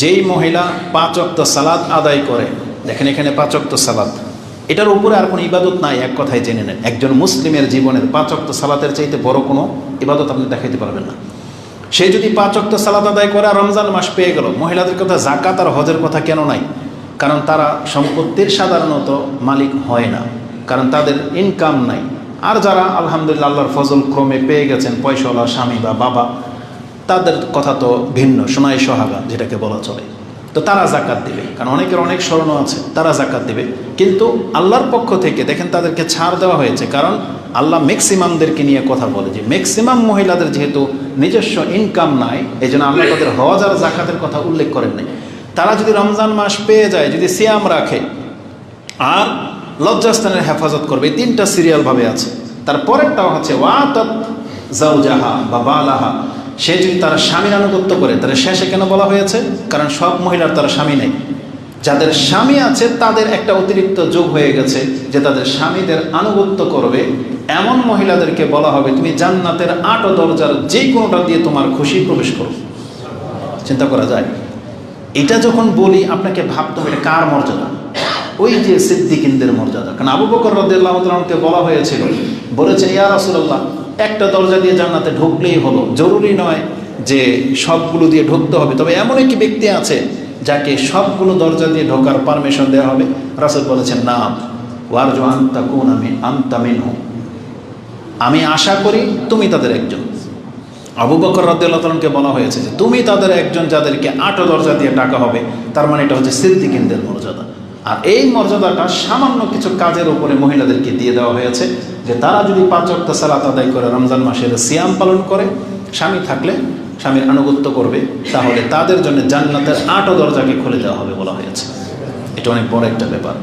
যেই মহিলা পাঁচ অক্ত সালাদ আদায় করে, দেখেন এখানে পাঁচ অক্ত সালাদ এটার উপরে আর কোনো ইবাদত নাই, এক কথায় জেনে নেন। একজন মুসলিমের জীবনের পাঁচ অক্ত সালাতের চাইতে বড় কোনো ইবাদত আপনি দেখাইতে পারবেন না। সে যদি পাঁচ অক্ত সালাদ আদায় করে রমজান মাস পেয়ে গেল, মহিলাদের কথা জাকাত আর হজের কথা কেন নাই? কারণ তারা সম্পত্তির সাধারণত মালিক হয় না, কারণ তাদের ইনকাম নাই। আর যারা, আলহামদুলিল্লাহ, আল্লাহর ফজল ক্রমে পেয়ে গেছেন, পয়সাওয়ালা, স্বামী বা বাবা তাদের কথা তো ভিন্ন, সোনাই সোহাগা যেটাকে বলা চলে। তো তারা জাকাত দিবে, কারণ অনেকের অনেক স্মরণ আছে, তারা জাকাত দিবে। কিন্তু আল্লাহর পক্ষ থেকে, দেখেন তাদেরকে ছাড় দেওয়া হয়েছে, কারণ আল্লাহ ম্যাক্সিমামদেরকে নিয়ে কথা বলে যে, ম্যাক্সিমাম মহিলাদের যেহেতু নিজস্ব ইনকাম নাই এই জন্য আল্লাহ তাদের হজ আর জাকাতের কথা উল্লেখ করেন নাই। তারা যদি রমজান মাস পেয়ে যায়, যদি সিয়াম রাখে, আর লজ্জাস্থানের হেফাজত করবে, এই তিনটা সিরিয়ালভাবে আছে। তারপরেরটাও হচ্ছে ওয়াত জাউজাহা বা বালাহা। সে যদি তার স্বামীর আনুগত্য করে, তাহলে শেষে কেন বলা হয়েছে? কারণ সব মহিলার তার স্বামী নেই। যাদের স্বামী আছে, তাদের একটা অতিরিক্ত যোগ হয়ে গেছে যে তাদের স্বামীদের আনুগত্য করবে। এমন মহিলাদেরকে বলা হবে, তুমি জান্নাতের আট দরজার যে কোনোটা দিয়ে তোমার খুশি প্রবেশ করো। চিন্তা করা যায়। এটা যখন বলি, আপনাকে ভাবতে হবে, এটা কার মর্যাদা? ওই যে সিদ্দিকিনদের মর্যাদা। কারণ আবু বকর রদুল্লাহকে বলা হয়েছিল বলেছে ইয়া রাসুল্লাহ একটা দরজা দিয়ে জান্নাতে ঢুকলেই হলো। জরুরি নয় যে সবগুলো দিয়ে ঢুকতে হবে, তবে এমন একটি ব্যক্তি আছে যাকে সবগুলো দরজা দিয়ে ঢোকার পারমিশন দেওয়া হবে। রাসুল বলেছেন, না, ওয়ারজু আন্তা কোন আমি আন্তা মিনহু। আমি আশা করি তুমি তাদের একজন। আবু বকর রদ্দালকে বলা হয়েছে যে, তুমি তাদের একজন যাদেরকে আটো দরজা দিয়ে ডাকা হবে। তার মানে এটা হচ্ছে সিদ্দিকিনদের মর্যাদা। আর এই মর্যাদাটা সামান্য কিছু কাজের উপরে মহিলাদেরকে দিয়ে দেওয়া হয়েছে যে তারা যদি পাঁচ অক্ত সালাত আদায় করে রমজান মাসের সিয়াম পালন করে, স্বামী থাকলে স্বামীর আনুগত্য করবে, তাহলে তাদের জন্য জান্নাতের আটো দরজাকে খুলে দেওয়া হবে বলা হয়েছে। এটা অনেক বড় একটা ব্যাপার।